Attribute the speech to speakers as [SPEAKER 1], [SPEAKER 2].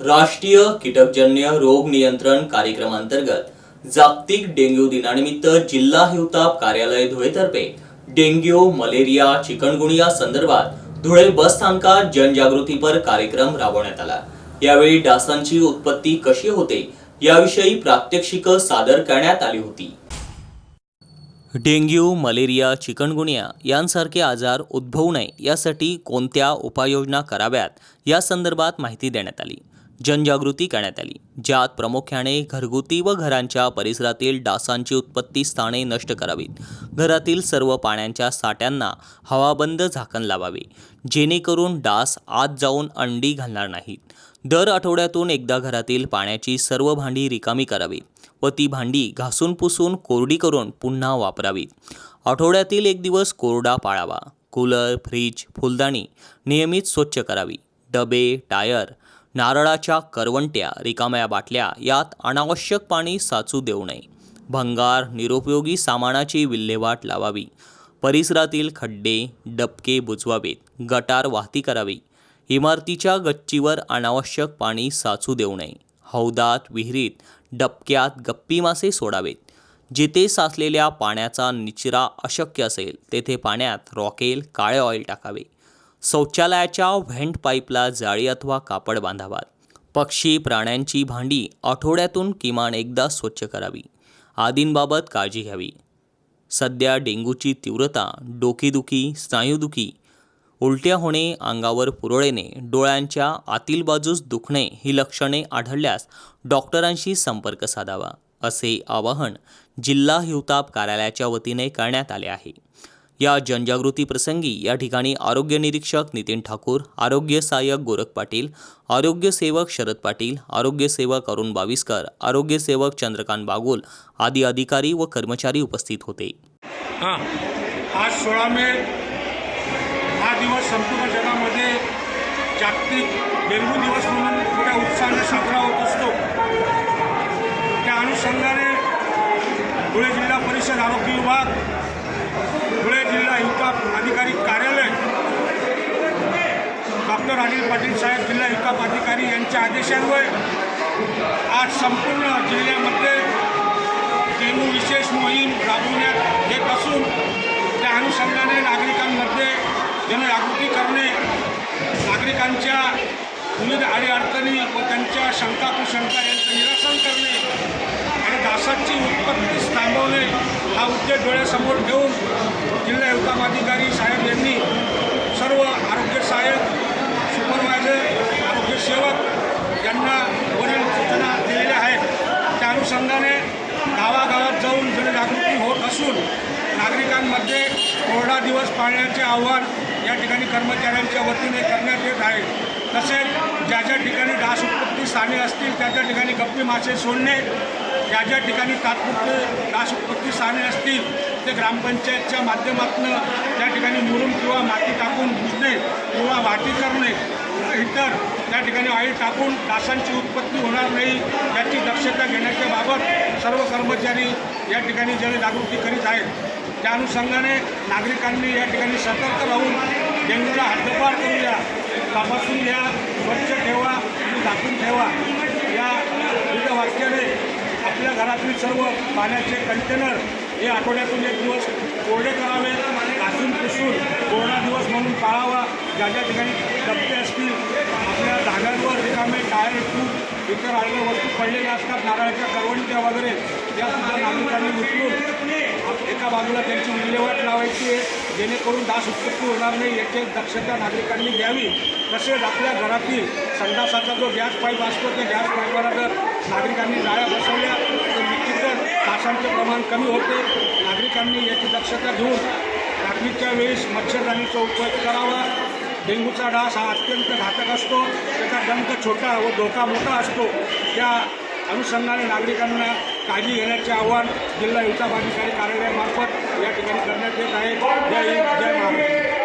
[SPEAKER 1] राष्ट्रीय कीटकजन्य रोग नियंत्रण कार्यक्रमांतर्गत जागतिक डेंग्यू दिनानिमित्त जिल्हा हिवताप कार्यालय धुळेतर्फे डेंग्यू मलेरिया चिकनगुनिया संदर्भात धुळे बस स्थानकात जनजागृतीपर कार्यक्रम राबवण्यात आला. यावेळी डासांची उत्पत्ती कशी होते याविषयी प्रात्यक्षिक सादर करण्यात आली होती. डेंग्यू मलेरिया चिकनगुनिया यांसारखे आजार उद्भवू नये यासाठी कोणत्या उपाययोजना कराव्यात या संदर्भात माहिती देण्यात आली. जनजागृती करण्यात आली ज्यात प्रामुख्याने घरगुती व घरांच्या परिसरातील डासांची उत्पत्ती स्थाने नष्ट करावीत. घरातील सर्व पाण्याच्या साठ्यांना हवाबंद झाकण लावावे जेणेकरून डास आत जाऊन अंडी घालणार नाहीत. दर आठवड्यातून एकदा घरातील पाण्याची सर्व भांडी रिकामी करावीत व ती भांडी घासून पुसून कोरडी करून पुन्हा वापरावीत. आठवड्यातील एक दिवस कोरडा पाळावा कूलर फ्रीज फुलदाणी नियमित स्वच्छ करावी. डबे टायर नारळाच्या करवंट्या रिकाम्या बाटल्या यात अनावश्यक पाणी साचू देऊ नये. भंगार निरुपयोगी सामानाची विल्हेवाट लावावी. परिसरातील खड्डे डबके बुजवावेत. गटार वाहती करावी. इमारतीच्या गच्चीवर अनावश्यक पाणी साचू देऊ नये. हौदात विहिरीत डबक्यात गप्पी मासे सोडावेत. जिथे साचलेल्या पाण्याचा निचरा अशक्य असेल तेथे पाण्यात रॉकेल काळे ऑइल टाकावे. शौचालयाच्या व्हेंट पाईपला जाळी अथवा कापड बांधावात. पक्षी प्राण्यांची भांडी आठवड्यातून किमान एकदा स्वच्छ करावी. आदींबाबत काळजी घ्यावी. सध्या डेंग्यूची तीव्रता डोकेदुखी स्नायूदुखी उलट्या होणे अंगावर पुरळेने डोळ्यांच्या आतील बाजूस दुखणे ही लक्षणे आढळल्यास डॉक्टरांशी संपर्क साधावा असे आवाहन जिल्हा हिवताप कार्यालयाच्या वतीने करण्यात आले आहे. या जनजागृती प्रसंगी या ठिकाणी आरोग्य निरीक्षक नितीन ठाकूर आरोग्य सहाय्यक गोरख पाटील आरोग्य सेवक शरद पाटील आरोग्य सेवक अरुण बाविस्कर आरोग्य सेवक चंद्रकांत बागुल आदी अधिकारी व कर्मचारी उपस्थित होते.
[SPEAKER 2] आज सोळा मे हा दिवस संपूर्ण जगामध्ये जागतिक डेंग्यू दिवस म्हणून मोठ्या उत्साहाने साजरा होत असतो. त्या अनुषंगाने धुळे जिल्हा परिषद आरोग्य विभाग जिल्हाधिकारी अधिकारी कार्यालय. डॉक्टर अनिल पाटील साहेब जिल्हा विकास अधिकारी यांच्या आदेशान्वये आज संपूर्ण जिल्ह्यामध्ये डेंग्यू विशेष मोहीम राबवण्यात येत असून त्या अनुषंगाने नागरिकांमध्ये जनजागृती करणे नागरिकांच्या विविध अडीअडचणी व त्यांच्या शंका कुशंका यांचं निरसन करणे आणि डासाची उत्पत्तीच थांबवणे हा उद्देश डोळ्यासमोर ठेवून जिल्हा युकाम अधिकारी साहेब यांनी सर्व आरोग्य सहाय्यक सुपरवायझर आरोग्य सेवक यांना वरील सूचना दिलेल्या आहेत. त्या अनुषंगाने गावागावात जाऊन जनजागृती होत असून नागरिकांमध्ये कोरडा दिवस पाळण्याचे आव्हान या ठिकाणी कर्मचाऱ्यांच्या वतीने करण्यात येत आहे. तसेच ज्या ज्या ठिकाणी डास उत्पन्न स्थाने असतील त्या त्या ठिकाणी गप्पी मासे सोडणे ज्या ज्या ठिकाणी तात्पुरते डास उत्पत्ती स्थाने असतील ते ग्रामपंचायतच्या माध्यमातून त्या ठिकाणी मुरुम किंवा माती टाकून भुजणे किंवा वाटी करणे इतर त्या ठिकाणी ऑइल टाकून डासांची उत्पत्ती होणार नाही याची दक्षता घेण्याच्या बाबत सर्व कर्मचारी या ठिकाणी जनजागृती करीत आहेत त्या अनुषंगाने नागरिकांनी या ठिकाणी सतर्क राहून डेंग्यूला हद्दपार करूया तपासून घ्या स्वच्छ ठेवा आणि झाकून ठेवा. या विविध वाक्याने आपल्या घरातील सर्व पाण्याचे कंटेनर हे आठवड्यातून एक दिवस कोरडे करावे घासून पुसून कोरडा दिवस म्हणून पाळावा. ज्या ज्या ठिकाणी डबके असतील आपल्या धाग्यांवर रिकामे टायर ट्यूब इतर आडव्या वस्तू पडलेल्या असतात नारळाच्या करवंट्या वगैरे या सुद्धा नागरिकांनी उचलून एका बाजूला त्यांची विल्हेवाट लावायची आहे. जेणेकरून डास उत्पत्ती होणार नाही याची दक्षता नागरिकांनी घ्यावी. तसेच आपल्या घरातील संडासाचा जो गॅस पाईप असतो त्या गॅस पाईपवर जर नागरिकांनी जाळ्या बसवल्या तर निश्चितच डासांचे प्रमाण कमी होते. नागरिकांनी याची दक्षता घेऊन रात्रीच्या वेळेस मच्छरदाणीचा उपयोग करावा. डेंग्यूचा डास हा अत्यंत घातक असतो. त्याचा दंत छोटा व धोका मोठा असतो. त्या अनुषंगाने नागरिकांना काळजी घेण्याचे आव्हान जिल्हा विकास अधिकारी कार्यालयामार्फत या ठिकाणी करण्यात येत आहे. जय हिंद जय महाराष्ट्र.